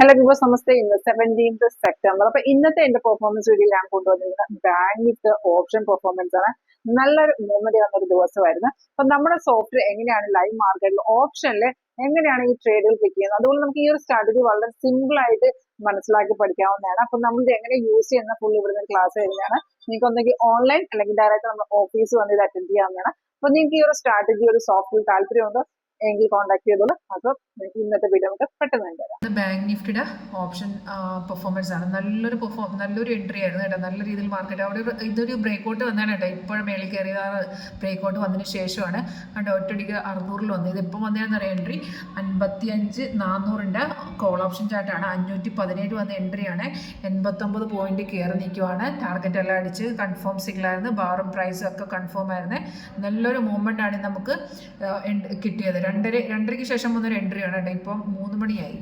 Hello വിവോസ് നമസ്തേ ഇന്ന് seventeenth September അപ്പൊ ഇന്നത്തെ എന്റെ പെർഫോമൻസ് വീഡിയോ ഞാൻ കൊണ്ടുവന്നിരിക്കുന്നത് വിത്ത് ഓപ്ഷൻ പെർഫോമൻസ് ആണ്. നല്ലൊരു മൂവ്മെന്റ് വന്ന ഒരു ദിവസമായിരുന്നു. അപ്പൊ നമ്മുടെ സോഫ്റ്റ്വെയർ എങ്ങനെയാണ് ലൈവ് മാർക്കറ്റിൽ ഓപ്ഷനിൽ എങ്ങനെയാണ് ഈ ട്രേഡുകൾ പിക്ക് ചെയ്യുന്നത് അതുകൊണ്ട് നമുക്ക് ഈ ഒരു സ്ട്രാറ്റജി വളരെ സിമ്പിൾ ആയിട്ട് മനസ്സിലാക്കി പഠിക്കാവുന്നതാണ്. അപ്പൊ നമ്മൾ എങ്ങനെ യൂസ് ചെയ്യുന്ന ഫുൾ ഇവിടുന്ന് ക്ലാസ് വരുന്നതാണ് നിങ്ങൾക്ക് ഒന്നെങ്കിൽ ഓൺലൈൻ അല്ലെങ്കിൽ ഡയറക്റ്റ് നമ്മൾ ഓഫീസ് വന്ന് ഇത് അറ്റൻഡ് ചെയ്യാവുന്നതാണ്. അപ്പൊ നിങ്ങൾക്ക് ഈ ഒരു സ്ട്രാറ്റജി ഒരു സോഫ്റ്റ്വെയർ താല്പര്യമുണ്ടോ? എങ്കിൽ കോൺടാക്ട് ചെയ്തോളൂ. അപ്പൊ ഇന്നത്തെ വീഡിയോ നമുക്ക് പെട്ടെന്ന് തരാം. ബാങ്ക് നിഫ്റ്റിയുടെ ഓപ്ഷൻ പെർഫോമൻസ് ആണ്. നല്ലൊരു പെർഫോം നല്ലൊരു എൻട്രി ആയിരുന്നു കേട്ടോ. നല്ല രീതിയിൽ മാർക്കറ്റ് അവിടെ ഒരു ഇതൊരു ബ്രേക്ക് ഔട്ട് വന്നാണ് കേട്ടോ. ഇപ്പോഴും മേളിൽ കയറിയ ബ്രേക്ക് ഔട്ട് വന്നതിന് ശേഷമാണ്. കണ്ടോ ഒറ്റടിക്ക് അറുന്നൂറിൽ വന്നത്. ഇതിപ്പോൾ വന്നതെന്ന് പറയാം എൻട്രി അൻപത്തി അഞ്ച് നാനൂറിന്റെ കോൾ ഓപ്ഷൻ ചാർട്ടാണ് അഞ്ഞൂറ്റി പതിനേഴ് വന്ന ആണ്. എൺപത്തൊമ്പത് പോയിന്റ് കയറി നിൽക്കുവാണ്. ടാർഗറ്റ് എല്ലാം അടിച്ച് കൺഫേം സിഗ്ലായിരുന്നു ബാറും പ്രൈസും ഒക്കെ കൺഫേം ആയിരുന്നു. നല്ലൊരു മൂവ്മെന്റ് ആണ് നമുക്ക് ആ, കിട്ടിയത്. രണ്ടര രണ്ടരയ്ക്ക് ശേഷം വന്നൊരു എൻട്രിയാണ് കേട്ടോ. ഇപ്പം മൂന്ന് മണിയായി.